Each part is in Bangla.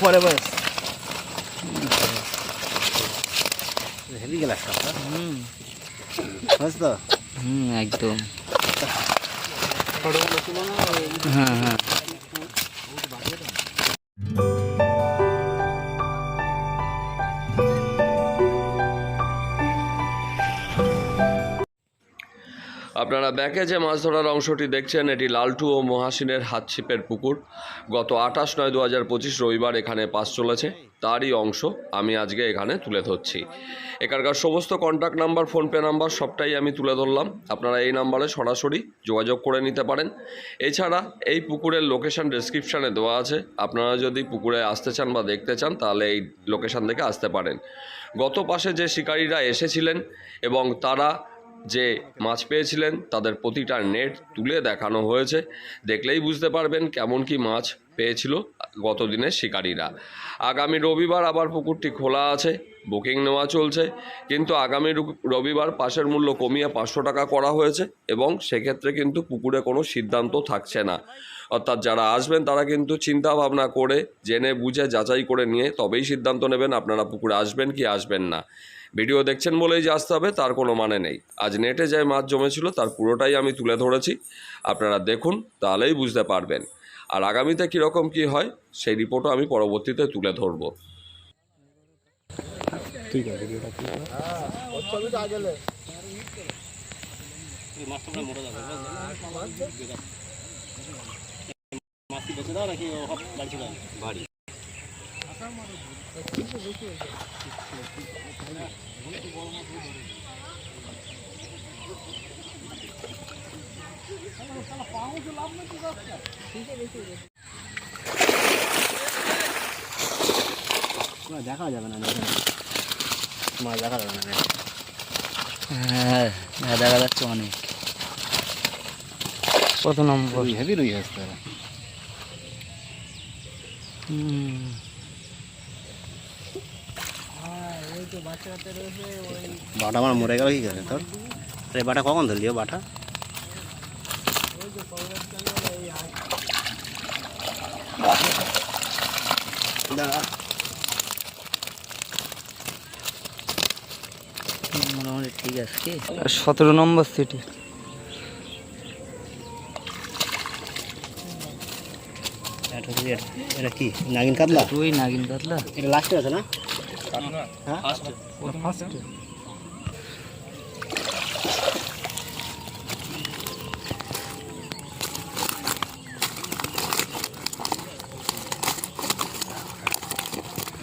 পরে বয়স হেভি গ্লাস হুম তো হুম একদম। হ্যাঁ হ্যাঁ। আপনারা ব্যাকে যে মাছ ধরার অংশটি দেখছেন, এটি লালটু ও মহাসিনের হাতছিপের পুকুর। গত আঠাশ নয় দু হাজার পঁচিশ রবিবার এখানে পাস চলেছে, তারই অংশ আমি আজকে এখানে তুলে ধরছি। এখানকার সমস্ত কন্ট্যাক্ট নাম্বার ফোনপে নাম্বার সবটাই আমি তুলে ধরলাম। আপনারা এই নাম্বারে সরাসরি যোগাযোগ করে নিতে পারেন। এছাড়া এই পুকুরের লোকেশন ডেসক্রিপশানে দেওয়া আছে। আপনারা যদি পুকুরে আসতে চান বা দেখতে চান, তাহলে এই লোকেশান থেকে আসতে পারেন। গত পাশে যে শিকারীরা এসেছিলেন এবং তারা যে মাছ পেয়েছিলেন, তাদের প্রতিটা নেট তুলে দেখানো হয়েছে। দেখলেই বুঝতে পারবেন কেমন কি মাছ পেয়েছিল গতদিনের শিকারীরা। আগামী রবিবার আবার পুকুরটি খোলা আছে, বুকিং নেওয়া চলছে। কিন্তু আগামী রবিবার পাশের মূল্য কমিয়ে পাঁচশো টাকা করা হয়েছে এবং সেক্ষেত্রে কিন্তু পুকুরে কোনো সিদ্ধান্ত থাকছে না। অর্থাৎ যারা আসবেন তারা কিন্তু চিন্তা ভাবনা করে জেনে বুঝে যাচাই করে নিয়ে তবেই সিদ্ধান্ত নেবেন আপনারা পুকুরে আসবেন কি আসবেন না। ভিডিও দেখছেন বলেই যে আসতে হবে তার কোনো মানে নেই। আজ নেটে যে মাছ জমেছিল তার পুরোটাই আমি তুলে ধরেছি। আপনারা দেখুন তাহলেই বুঝতে পারবেন। আর আগামীতে কীরকম কী হয় সেই রিপোর্টও আমি পরবর্তীতে তুলে ধরবো। ঠিক আছে না দেখা যাবে না। মাছ দেখা যাবে না হ্যাঁ হ্যাঁ, দেখা যাচ্ছে অনেক। কত নম্বর? হেভি রুই আসতে বাটা আমার মরে গেল কি করে তোর? আরে বাটা কখন ধরলি ও বাটা? মোটামুটি ঠিক আছে। কি সতেরো নম্বর সিটি। এটা কি নাগিন কাতলা? রুই নাগিন কাতলা। এটা লাস্টে আছে না? হ্যাঁ?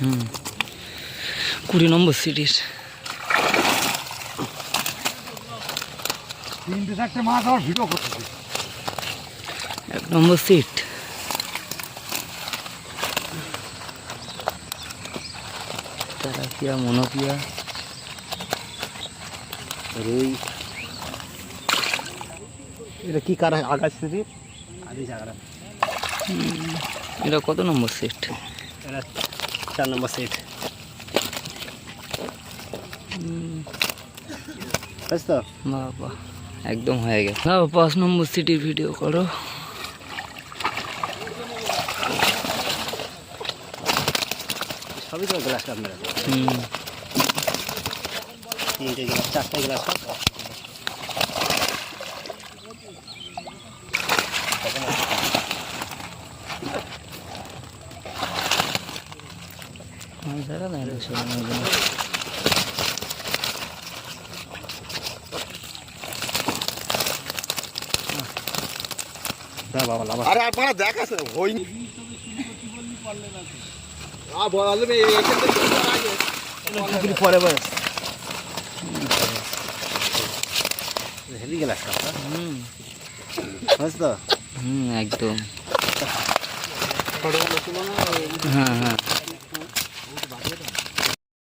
হুম। কুড়ি নম্বর সিটির। এক নম্বর সিট। তারাকিয়া মনোকিয়া রুই। এটা কি কার আকাশ আদি জায়গাটা এটা কত নম্বর সিট এটা চার নম্বর সেট তো? বাবা একদম হয়ে গেছে। পাঁচ নম্বর সিটির ভিডিও করো। সবই তো গ্লাস কাপ মেরে হুম। তিনটে গ্লাস চারটে গ্লাস কাপ ধরা না এটা শোনানোর জন্য। দাঁড়া আরে আপনারা দেখাছে হইনি। পরে বয়স হেভি গ্লাস কাপটা হুম বুঝতো হুম একদম। হ্যাঁ হ্যাঁ।